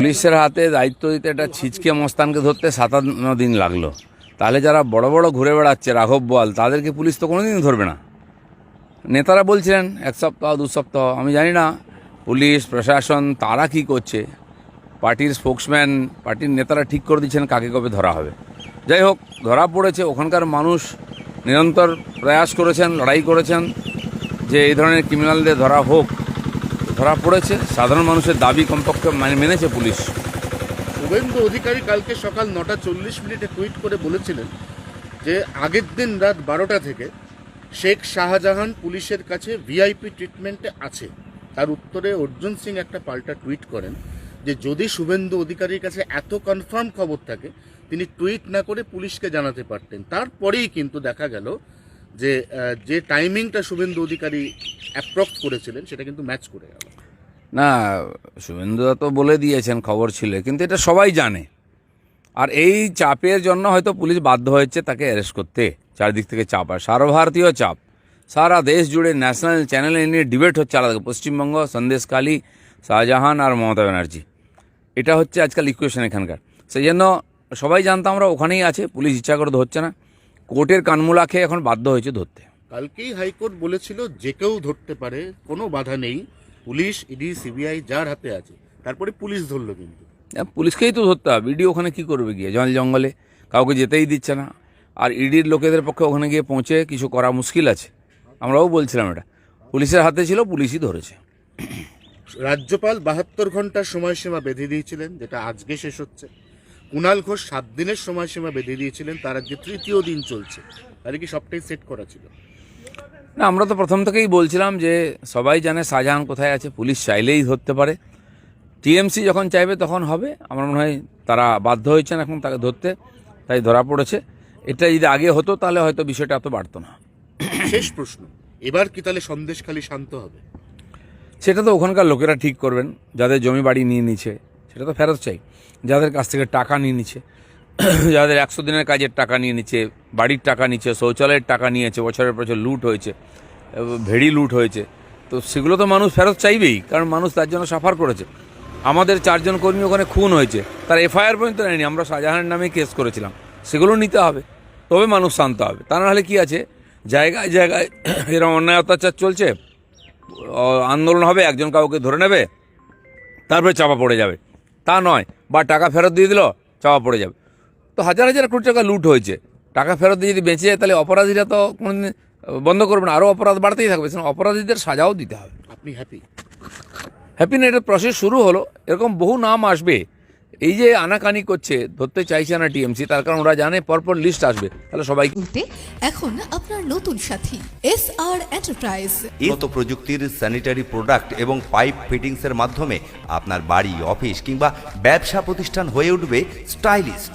পুলিশের হাতে দায়িত্ব দিতে একটা ছিচকে মস্তানকে ধরতে সাতান্ন দিন লাগল। তাহলে যারা বড় বড় ঘুরে বেড়াচ্ছে, রাঘব বল তাদেরকে পুলিশ তো কোনোদিন ধরবে না। নেতারা বলছিলেন, এক সপ্তাহ, দু সপ্তাহ, আমি জানি না পুলিশ, প্রশাসন, তারা কি করছে? পার্টির স্পোক্সম্যান, পার্টির নেতারা ঠিক করে দিচ্ছেন কাকে কবে ধরা হবে। যাই হোক, ধরা পড়েছে, ওখানকার মানুষ নিরন্তর প্রয়াস করেছেন, লড়াই করেছেন যে এই ধরনের ক্রিমিনালদের ধরা হোক। ধরা পড়েছে। সাধারণ মানুষের দাবি কমপক্ষে মানে- মেনেছে পুলিশ। শুভেন্দু অধিকারী কালকে সকাল নটা চল্লিশ মিনিটে টুইট করে বলেছিলেন যে, আগের দিন রাত বারোটা থেকে শেখ শাহজাহান পুলিশের কাছে ভিআইপি ট্রিটমেন্টে আছে। তার উত্তরে অর্জুন সিং একটা পাল্টা টুইট করেন যে, যদি শুভেন্দু অধিকারীর কাছে এত কনফার্ম খবর থাকে, তিনি টুইট না করে পুলিশকে জানাতে পারতেন। তারপরেই কিন্তু দেখা গেল যে যে টাইমিংটা শুভেন্দু অধিকারী অ্যাপ্রক্স করেছিলেন, সেটা কিন্তু ম্যাচ করে গেল। না শুভেন্দুদা তো বলে দিয়েছেন খবর ছিল, কিন্তু এটা সবাই জানে। আর এই চাপের জন্য হয়তো পুলিশ বাধ্য হয়েছে তাকে অ্যারেস্ট করতে, চারিদিক থেকে চাপ। আর সর্বভারতীয় চাপ, সারা দেশ জুড়ে ন্যাশনাল চ্যানেলে নিয়ে ডিবেট হচ্ছে আলাদা পশ্চিমবঙ্গ সন্দেশকালী শাহজাহান আর মমতা ব্যানার্জি। এটা হচ্ছে আজকাল ইকুয়েশন এখানকার। সেই জন্য সবাই জানতাম আমরা ওখানেই আছে, পুলিশ ইচ্ছা করে ধরছে না। কোর্টের কানমুলা খেয়ে এখন বাধ্য হয়েছে ধরতে। কালকেই হাইকোর্ট বলেছিল যে কেউ ধরতে পারে কোনো বাধা নেই। পুলিশ ইডি সিবিআই যার হাতে আছে তারপরে পুলিশ ধরলো কিন্তু। পুলিশকেই তো ধরতে হবে। ইডি ওখানে কি করবে গিয়ে? জল জঙ্গলে কাউকে যেতেই দিচ্ছে না। আর ইডির লোকেদের পক্ষে ওখানে গিয়ে পৌঁছে কিছু করা মুশকিল আছে। আমরাও বলছিলাম এটা। পুলিশের হাতে ছিল পুলিশই ধরেছে। রাজ্যপাল বাহাত্তর ঘণ্টার সময়সীমা বেঁধে দিয়েছিলেন যেটা আজকে শেষ হচ্ছে। কুণাল ঘোষ সাত দিনের সময়সীমা বেঁধে দিয়েছিলেন তার আজকে তৃতীয় দিন চলছে। তাহলে কি সবটাই সেট করা ছিল? না আমরা তো প্রথম থেকেই বলছিলাম যে সবাই জানে শাহজাহান কোথায় আছে পুলিশ চাইলেই ধরতে পারে। টিএমসি যখন চাইবে তখন হবে আমার মনে হয় তারা বাধ্য হয়েছেন এখন তাকে ধরতে তাই ধরা পড়েছে। এটা যদি আগে হতো তাহলে হয়তো বিষয়টা এত বাড়তো না। শেষ প্রশ্ন এবার কি তাহলে সন্দেশ খালি শান্ত হবে? সেটা তো ওখানকার লোকেরা ঠিক করবেন যাদের জমি বাড়ি নিয়ে নিচ্ছে সেটা তো ফেরত চাই। যাদের কাছ থেকে টাকা নিয়ে নিচ্ছে, যাদের একশো দিনের কাজের টাকা নিয়ে নিচ্ছে, বাড়ির টাকা নিচ্ছে, শৌচালয়ের টাকা নিয়েছে বছরের বছর লুট হয়েছে, ভেড়ি লুট হয়েছে, তো সেগুলো তো মানুষ ফেরত চাইবেই, কারণ মানুষ তার জন্য সাফার করেছে। আমাদের চারজন কর্মী ওখানে খুন হয়েছে, তার এফআইআর পর্যন্ত নেয়নি, আমরা শাহজাহানের নামে কেস করেছিলাম। সেগুলো নিতে হবে, তবে মানুষ শান্ত হবে। তা নাহলে কী আছে? জায়গায় জায়গায় এরকম অন্যায় অত্যাচার চলছে আন্দোলন হবে, একজন কাউকে ধরে নেবে, তারপরে চাপা পড়ে যাবে। তা নয় বা টাকা ফেরত দিয়ে দিল চাপা পড়ে যাবে। তো হাজার হাজার কোটি টাকা লুট হয়েছে। টাকা ফেরত দিয়ে যদি বেঁচে যায় তাহলে অপরাধীরা তো কোনোদিন বন্ধ করবে না আরও অপরাধ বাড়তেই থাকবে সেখানে অপরাধীদের সাজাও দিতে হবে। আপনি হ্যাপি হ্যাপি না নাইটের প্রসেস শুরু হলো এরকম বহু নাম আসবে এই যে আনাকানি করছে ধরতে চাইছে না টিএমসি তার কারণ ওরা জানে পরপর লিস্ট আসবে। তাহলে সবাই এখন আপনার নতুন সাথী এস আর এন্টারপ্রাইজ উন্নত প্রযুক্তির স্যানিটারি প্রোডাক্ট এবং পাইপ ফিটিংসের মাধ্যমে আপনার বাড়ি অফিস কিংবা ব্যবসা প্রতিষ্ঠান হয়ে উঠবে স্টাইলিস্ট